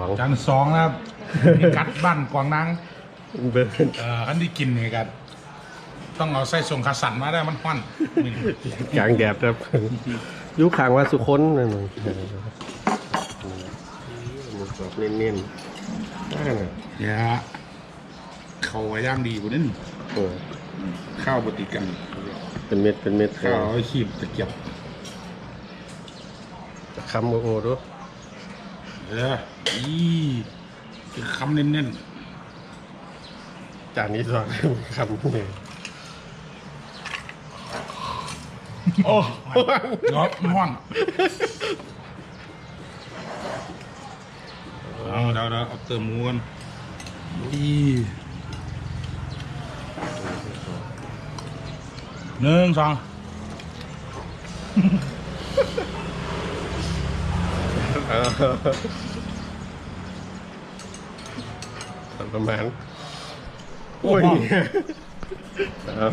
องจานสองนะครับมีกัดบ้านกวางนางเบิร์นเอ่ออันที่กินนี่กันต้องเอาใส่ส่งขาสันมาได้มันห้อนนี่กลางแดดครับอยุคางว่าสุคนนั่นน่ะหมูกรอบเน้นๆน่าน่ะเนี่ยเขาไว้ย่ามดีกว่านั้นโอ้ข้าวปฏิกันเป็นเม็ดเป็นเม็ดข้าวเอาไว้ขีบตะเกียบคำโอโอดู เอออีคือคำเน้นจานนี้สอนคำนี่ๆโอ้เดี๋ยวมันห้อนเอาเดี๋ยวเดี๋ยวเอาเติมหมูกันอีหนึ่งสองเออ ประมาณ โอ้ยเอา